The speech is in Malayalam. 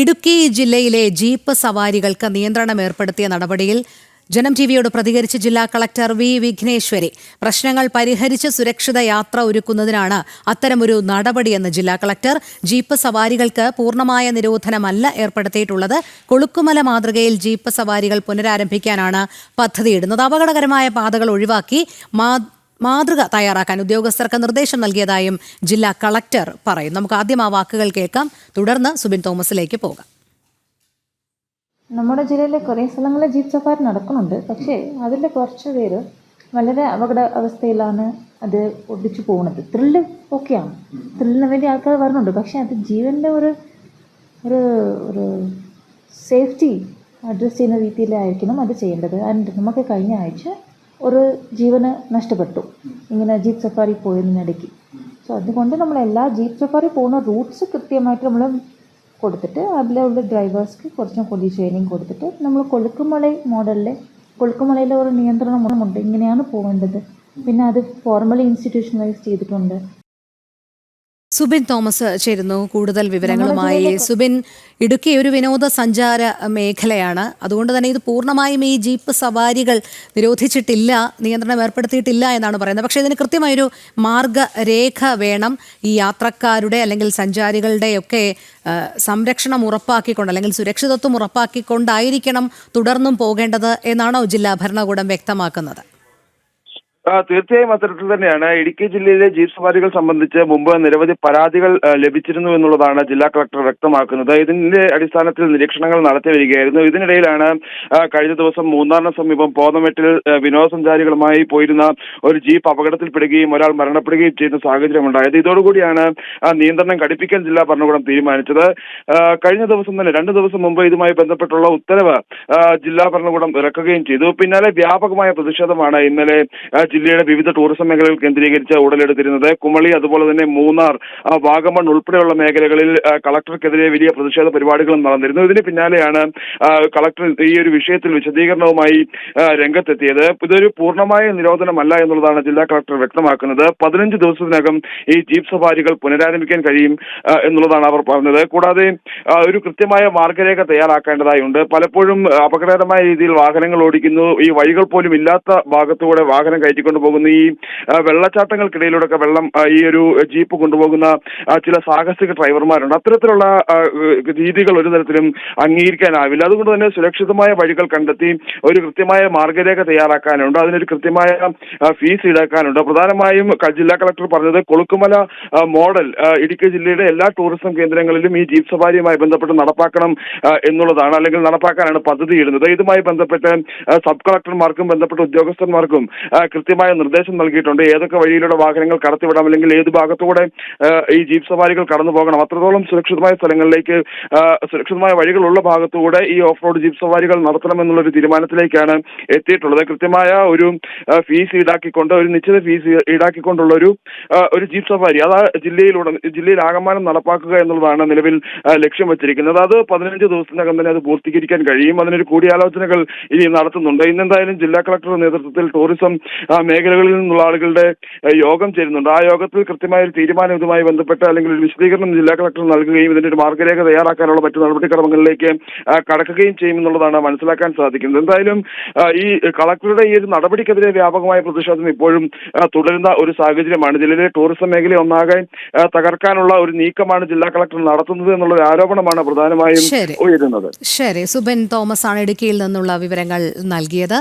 ഇടുക്കി ജില്ലയിലെ ജീപ്പ് സവാരികൾക്ക് നിയന്ത്രണം ഏർപ്പെടുത്തിയ നടപടിയിൽ ജനം ടിവിയോട് പ്രതികരിച്ച് ജില്ലാ കളക്ടർ വി വിഘ്നേശ്വരി. പ്രശ്നങ്ങൾ പരിഹരിച്ച് സുരക്ഷിത യാത്ര ഒരുക്കുന്നതിനാണ് അത്തരമൊരു നടപടിയെന്ന് ജില്ലാ കളക്ടർ ജീപ്പ് സവാരികൾക്ക് പൂർണമായ നിരോധനമല്ല ഏർപ്പെടുത്തിയിട്ടുള്ളത്. കൊളുക്കുമല മാതൃകയിൽ ജീപ്പ് സവാരികൾ പുനരാരംഭിക്കാനാണ് പദ്ധതിയിടുന്നത്. അപകടകരമായ പാതകൾ ഒഴിവാക്കി മാതൃക തയ്യാറാക്കാൻ ഉദ്യോഗസ്ഥർക്ക് നിർദ്ദേശം നൽകിയതായും ജില്ലാ കളക്ടർ പറയും. നമുക്ക് ആദ്യം ആ വാക്കുകൾ കേൾക്കാം. തുടർന്ന് സുബിൻ തോമസിലേക്ക് പോകാം. നമ്മുടെ ജില്ലയിലെ കുറേ സ്ഥലങ്ങളിൽ ജീപ്പ് സഫാരി നടക്കുന്നുണ്ട്. പക്ഷേ അതിൽ കുറച്ച് പേര് വളരെ അപകട അവസ്ഥയിലാണ് അത് ഒടിച്ചു പോകുന്നത്. ത്രില്ല് ഓക്കെയാണ് ത്രില്ലിന് വേണ്ടി ആൾക്കാർ വരുന്നുണ്ട്. പക്ഷേ അത് ജീവന്റെ ഒരു ഒരു ഒരു സേഫ്റ്റി അഡ്രസ്സ് ചെയ്യുന്ന രീതിയിലായിരിക്കണം അത് ചെയ്യേണ്ടത്. ആൻഡ് നമുക്ക് കഴിഞ്ഞ ആഴ്ച ഒരു ജീവന് നഷ്ടപ്പെട്ടു. ഇങ്ങനെ ജീപ്പ് സഫാരി പോയതിനിടയ്ക്ക് സോ അതുകൊണ്ട് നമ്മൾ എല്ലാ ജീപ്പ് സഫാരി പോകുന്ന റൂട്ട്സ് കൃത്യമായിട്ട് നമ്മൾ കൊടുത്തിട്ട് അതിലുള്ള ഡ്രൈവേഴ്സ്ക്ക് കുറച്ച് കൂടി ട്രെയിനിങ് കൊടുത്തിട്ട് നമ്മൾ കൊളുക്കുമല മോഡലിലെ കൊളുക്കുമലയിലെ ഒരു നിയന്ത്രണമുണ്ട് ഇങ്ങനെയാണ് പോകേണ്ടത്. പിന്നെ അത് ഫോർമലി ഇൻസ്റ്റിറ്റ്യൂഷണലൈസ് ചെയ്തിട്ടുണ്ട്. സുബിൻ തോമസ് ചേരുന്നു. കൂടുതൽ വിവരങ്ങളുമായി സുബിൻ ഇടുക്കി ഒരു വിനോദസഞ്ചാര മേഖലയാണ്. അതുകൊണ്ട് തന്നെ ഇത് പൂർണമായും ഈ ജീപ്പ് സവാരികൾ നിരോധിച്ചിട്ടില്ല നിയന്ത്രണം ഏർപ്പെടുത്തിയിട്ടില്ല എന്നാണ് പറയുന്നത്. പക്ഷേ ഇതിന് കൃത്യമായൊരു മാർഗരേഖ വേണം. ഈ യാത്രക്കാരുടെ അല്ലെങ്കിൽ സഞ്ചാരികളുടെയൊക്കെ ഒക്കെ സംരക്ഷണം ഉറപ്പാക്കിക്കൊണ്ട് അല്ലെങ്കിൽ സുരക്ഷിതത്വം ഉറപ്പാക്കിക്കൊണ്ടായിരിക്കണം തുടർന്നും പോകേണ്ടത് എന്നാണോ ജില്ലാ ഭരണകൂടം വ്യക്തമാക്കുന്നത്. ആ, തീർച്ചയായും അത്തരത്തിൽ തന്നെയാണ്. ഇടുക്കി ജില്ലയിലെ ജീപ്പ് സവാരികൾ സംബന്ധിച്ച് മുമ്പ് നിരവധി പരാതികൾ ലഭിച്ചിരുന്നു എന്നുള്ളതാണ് ജില്ലാ കളക്ടർ വ്യക്തമാക്കുന്നത്. ഇതിന്റെ അടിസ്ഥാനത്തിൽ നിരീക്ഷണങ്ങൾ നടത്തി വരികയായിരുന്നു. ഇതിനിടയിലാണ് കഴിഞ്ഞ ദിവസം മൂന്നാറിന് സമീപം പോന്നമെട്ടിൽ വിനോദസഞ്ചാരികളുമായി പോയിരുന്ന ഒരു ജീപ്പ് അപകടത്തിൽപ്പെടുകയും ഒരാൾ മരണപ്പെടുകയും ചെയ്യുന്ന സാഹചര്യം ഉണ്ടായത്. ഇതോടുകൂടിയാണ് നിയന്ത്രണം കടുപ്പിക്കാൻ ജില്ലാ ഭരണകൂടം തീരുമാനിച്ചത്. കഴിഞ്ഞ ദിവസം തന്നെ രണ്ട് ദിവസം മുമ്പ് ഇതുമായി ബന്ധപ്പെട്ടുള്ള ഉത്തരവ് ജില്ലാ ഭരണകൂടം ഇറക്കുകയും ചെയ്തു. പിന്നാലെ വ്യാപകമായ പ്രതിഷേധമാണ് ഇന്നലെ ജില്ലയുടെ വിവിധ ടൂറിസം മേഖലകൾ കേന്ദ്രീകരിച്ച് ഉടലെടുത്തിരുന്നത്. കുമളി അതുപോലെ തന്നെ മൂന്നാർ വാഗമൺ ഉൾപ്പെടെയുള്ള മേഖലകളിൽ കളക്ടർക്കെതിരെ വലിയ പ്രതിഷേധ പരിപാടികളും നടന്നിരുന്നു. ഇതിന് പിന്നാലെയാണ് കളക്ടർ ഈ ഒരു വിഷയത്തിൽ വിശദീകരണവുമായി രംഗത്തെത്തിയത്. ഇതൊരു പൂർണമായ നിരോധനമല്ല എന്നുള്ളതാണ് ജില്ലാ കളക്ടർ വ്യക്തമാക്കുന്നത്. പതിനഞ്ച് ദിവസത്തിനകം ഈ ജീപ്പ് സവാരികൾ പുനരാരംഭിക്കാൻ കഴിയും എന്നുള്ളതാണ് അവർ പറഞ്ഞത്. കൂടാതെ ഒരു കൃത്യമായ മാർഗരേഖ തയ്യാറാക്കേണ്ടതായുണ്ട്. പലപ്പോഴും അപകടകരമായ രീതിയിൽ വാഹനങ്ങൾ ഓടിക്കുന്നു. ഈ വഴികൾ പോലും ഇല്ലാത്ത ഭാഗത്തൂടെ വാഹനം കയറ്റിക്കൊണ്ട് പോകുന്നു ഈ വെള്ളച്ചാട്ടങ്ങൾക്കിടയിലൂടെ വെള്ളച്ചാട്ടങ്ങൾക്കിടയിലൂടെയൊക്കെ വെള്ളം ഈ ഒരു ജീപ്പ് കൊണ്ടുപോകുന്ന ചില സാഹസിക ഡ്രൈവർമാരുണ്ട്. അത്തരത്തിലുള്ള രീതികൾ ഒരു തരത്തിലും അംഗീകരിക്കാനാവില്ല. അതുകൊണ്ട് തന്നെ സുരക്ഷിതമായ വഴികൾ കണ്ടെത്തി ഒരു കൃത്യമായ മാർഗരേഖ തയ്യാറാക്കാനുണ്ട്. അതിനൊരു കൃത്യമായ ഫീസ് ഈടാക്കാനുണ്ട്. പ്രധാനമായും ജില്ലാ കളക്ടർ പറഞ്ഞത് കൊളുക്കുമല മോഡൽ ഇടുക്കി ജില്ലയുടെ എല്ലാ ടൂറിസം കേന്ദ്രങ്ങളിലും ഈ ജീപ്പ് സവാരിയുമായി ബന്ധപ്പെട്ട് നടപ്പാക്കണം എന്നുള്ളതാണ്. അല്ലെങ്കിൽ നടപ്പാക്കാനാണ് പദ്ധതി ഇടുന്നത് ഇതുമായി ബന്ധപ്പെട്ട് സബ് കളക്ടർമാർക്കും ബന്ധപ്പെട്ട ഉദ്യോഗസ്ഥന്മാർക്കും ആ, കൃത്യമായ നിർദ്ദേശം നൽകിയിട്ടുണ്ട്. ഏതൊക്കെ വഴിയിലൂടെ വാഹനങ്ങൾ കടത്തിവിടാം അല്ലെങ്കിൽ ഏത് ഭാഗത്തൂടെ ഈ ജീപ്പ് സവാരികൾ കടന്നു പോകണം. അത്രത്തോളം സുരക്ഷിതമായ സ്ഥലങ്ങളിലേക്ക് സുരക്ഷിതമായ വഴികളുള്ള ഭാഗത്തൂടെ ഈ ഓഫ് റോഡ് ജീപ്പ് സവാരികൾ നടത്തണം എന്നുള്ളൊരു തീരുമാനത്തിലേക്കാണ് എത്തിയിട്ടുള്ളത്. കൃത്യമായ ഒരു ഫീസ് ഈടാക്കിക്കൊണ്ട് ഒരു നിശ്ചിത ഫീസ് ഈടാക്കിക്കൊണ്ടുള്ള ഒരു ഒരു ജീപ്പ് സവാരി അത് ജില്ലയിലൂടെ ജില്ലയിൽ ആകമാനം നടപ്പാക്കുക എന്നുള്ളതാണ് നിലവിൽ ലക്ഷ്യം വെച്ചിരിക്കുന്നത്. അത് പതിനഞ്ച് ദിവസത്തിനകം തന്നെ അത് പൂർത്തീകരിക്കാൻ കഴിയും. അതിനൊരു കൂടിയാലോചനകൾ ഇനി നടത്തുന്നുണ്ട്. ഇന്നെന്തായാലും ജില്ലാ കളക്ടറുടെ നേതൃത്വത്തിൽ ടൂറിസം ആ, മേഖലകളിൽ നിന്നുള്ള ആളുകളുടെ യോഗം ചേരുന്നുണ്ട്. ആ യോഗത്തിൽ കൃത്യമായ ഒരു തീരുമാനം ഇതുമായി ബന്ധപ്പെട്ട് അല്ലെങ്കിൽ ഒരു വിശദീകരണം ജില്ലാ കളക്ടർ നൽകുകയും ഇതിന്റെ ഒരു മാർഗരേഖ തയ്യാറാക്കാനുള്ള മറ്റു നടപടിക്രമങ്ങളിലേക്ക് കടക്കുകയും ചെയ്യുമെന്നുള്ളതാണ് മനസ്സിലാക്കാൻ സാധിക്കുന്നത്. എന്തായാലും ഈ കളക്ടറുടെ ഈ ഒരു നടപടിക്കെതിരെ വ്യാപകമായ പ്രതിഷേധം ഇപ്പോഴും തുടരുന്ന ഒരു സാഹചര്യമാണ്. ജില്ലയിലെ ടൂറിസം മേഖല ഒന്നാകെ തകർക്കാനുള്ള ഒരു നീക്കമാണ് ജില്ലാ കളക്ടർ നടത്തുന്നത് എന്നുള്ള ഒരു ആരോപണമാണ് പ്രധാനമായും ഉയരുന്നത്. ശരി. സുബൻ തോമസ് ആണ് ഇടുക്കിയിൽ നിന്നുള്ള വിവരങ്ങൾ നൽകിയത്.